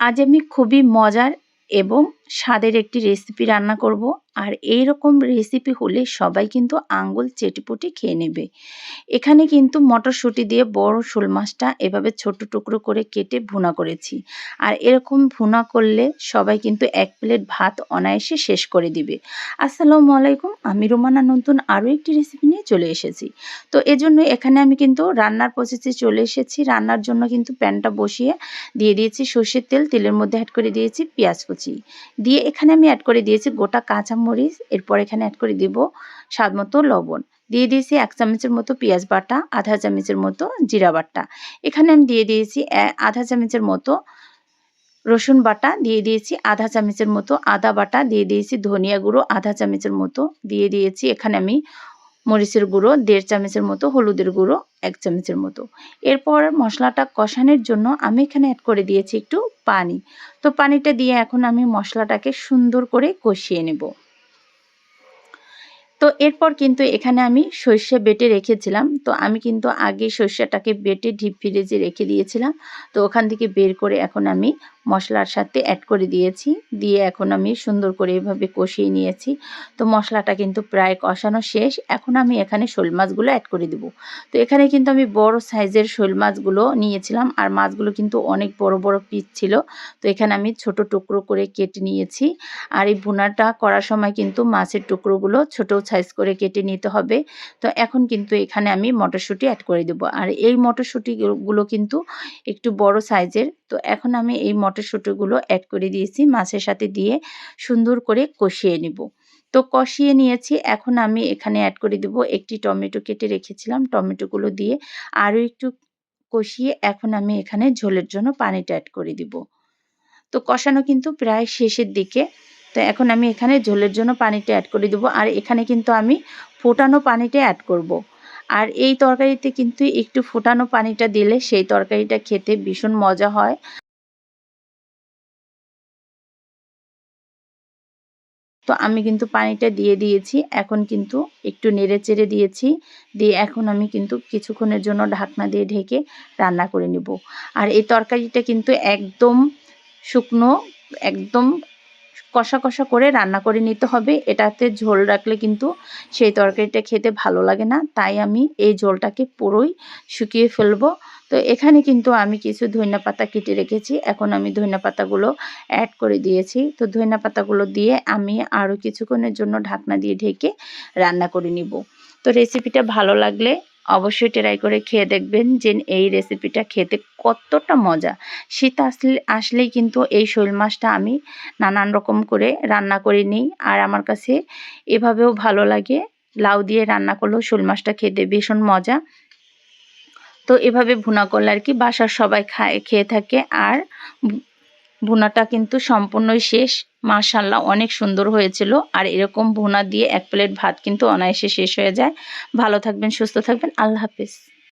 আজ আমি খুবই মজার এবং স্বাদের একটি রেসিপি রান্না করব। আর এই রকম রেসিপি হলে সবাই কিন্তু আঙ্গুল চেটিপুটি খেয়ে নেবে। এখানে কিন্তু মটরশুঁটি দিয়ে বড় শোল মাছটা এভাবে ছোট টুকরো করে কেটে ভুনা করেছি। আর এরকম ভুনা করলে সবাই কিন্তু এক প্লেট ভাত অনায়াসে শেষ করে দিবে। আসসালামু আলাইকুম, আমি রোমানা নতুন আরও একটি রেসিপি নিয়ে চলে এসেছি। তো এজন্য এখানে আমি কিন্তু রান্নার প্রসেসে চলে এসেছি। রান্নার জন্য কিন্তু প্যানটা বসিয়ে দিয়ে দিয়েছি সর্ষের তেল, তেলের মধ্যে অ্যাড করে দিয়েছি পেঁয়াজ কুচি। দিয়ে এখানে আমি অ্যাড করে দিয়েছি গোটা কাঁচামরিচ, এরপর এখানে অ্যাড করে দিব স্বাদ মতো লবণ। দিয়ে দিয়েছি এক চামচের মতো পেঁয়াজ বাটা, আধা চামচের মতো জিরা বাটা। এখানে আমি দিয়ে দিয়েছি আধা চামচের মতো রসুন বাটা, দিয়ে দিয়েছি আধা চামচের মতো আদা বাটা, দিয়ে দিয়েছি ধনিয়া গুঁড়ো, আধা চামচের মতো। দিয়ে দিয়েছি, এখানে আমি মরিচের গুঁড়ো, দেড় চামচের মতো হলুদের গুঁড়ো, এক চামচের মতো। এরপর মশলাটা কষানোর জন্য আমি এখানে অ্যাড করে দিয়েছি একটু পানি। তো পানিটা দিয়ে এখন আমি মশলাটাকে সুন্দর করে কষিয়ে নেব। তো এরপর কিন্তু এখানে আমি সর্ষে বেটে রেখেছিলাম। তো আমি কিন্তু আগে সর্ষেটাকে বেটে ডিপ ফ্রিজে রেখে দিয়েছিলাম। তো ওখান থেকে বের করে এখন আমি মশলার সাথে অ্যাড করে দিয়েছি। দিয়ে এখন আমি সুন্দর করে এভাবে কষিয়ে নিয়েছি। তো মশলাটা কিন্তু প্রায় কষানো শেষ। এখন আমি এখানে শোল মাছগুলো অ্যাড করে দেব। তো এখানে কিন্তু আমি বড় সাইজের শোল মাছগুলো নিয়েছিলাম। আর মাছগুলো কিন্তু অনেক বড় বড় পিস ছিল। তো এখানে আমি ছোট টুকরো করে কেটে নিয়েছি। আর এই ভুনাটা করার সময় কিন্তু মাছের টুকরোগুলো ছোট সাইজ করে কেটে নিতে হবে। তো এখন কিন্তু এখানে আমি মটরশুঁটি অ্যাড করে দেবো। আর এই মটরশুঁটিগুলো কিন্তু একটু বড় সাইজের তো এখন আমি এই মটরশুঁটিগুলো অ্যাড করে দিয়েছি। মাছের সাথে দিয়ে সুন্দর করে কষিয়ে নিব। তো কষিয়ে নিয়েছি। এখন আমি এখানে অ্যাড করে দেব একটি টমেটো কেটে রেখেছিলাম। টমেটোগুলো দিয়ে আরও একটু কষিয়ে এখন আমি এখানে ঝোলের জন্য পানিটা অ্যাড করে দিব। তো কষানো কিন্তু প্রায় শেষের দিকে। তো এখন আমি এখানে ঝোলের জন্য পানিটা অ্যাড করে দেবো। আর এখানে কিন্তু আমি ফোটানো পানিটা অ্যাড করব। আর এই তরকারিতে কিন্তু একটু ফোটানো পানিটা দিলে সেই তরকারিটা খেতে ভীষণ মজা হয়। তো আমি কিন্তু পানিটা দিয়ে দিয়েছি, এখন কিন্তু একটু নেড়ে চেড়ে দিয়েছি, দিয়ে এখন আমি কিন্তু কিছুক্ষণের জন্য ঢাকনা দিয়ে ঢেকে রান্না করে নিব। আর এই তরকারিটা কিন্তু একদম শুকনো, একদম কষা কষা করে রান্না করে নিতে হবে, এটাতে ঝোল রাখলে কিন্তু সেই তরকারিটা খেতে ভালো লাগে না, তাই আমি এই ঝোলটাকে পুরোই শুকিয়ে ফেলব। তো এখানে কিন্তু আমি কিছু ধনিয়া পাতা কেটে রেখেছি। এখন আমি ধনিয়া পাতাগুলো অ্যাড করে দিয়েছি। তো ধনিয়া পাতাগুলো দিয়ে আমি আরও কিছুক্ষণের জন্য ঢাকনা দিয়ে ঢেকে রান্না করে নিব। তো রেসিপিটা ভালো লাগলে অবশ্যই ট্রাই করে খেয়ে দেখবেন যে এই রেসিপিটা খেতে কতটা মজা। শীত আসলে, আসলেই কিন্তু এই শৈল মাছটা আমি নানান রকম করে রান্না করে নিই। আর আমার কাছে এভাবেও ভালো লাগে। লাউ দিয়ে রান্না করলেও শোল মাছটা খেতে ভীষণ মজা। তো এভাবে ভুনা করলে আর কি বাসার সবাই খায়, খেয়ে থাকে। আর ভুনাটা কিন্তু সম্পূর্ণই শেষ। মাশাল্লাহ অনেক সুন্দর হয়েছিল। আর এরকম ভুনা দিয়ে এক প্লেট ভাত কিন্তু অনায়াসে শেষ হয়ে যায়। ভালো থাকবেন, সুস্থ থাকবেন। আল্লাহ হাফিজ।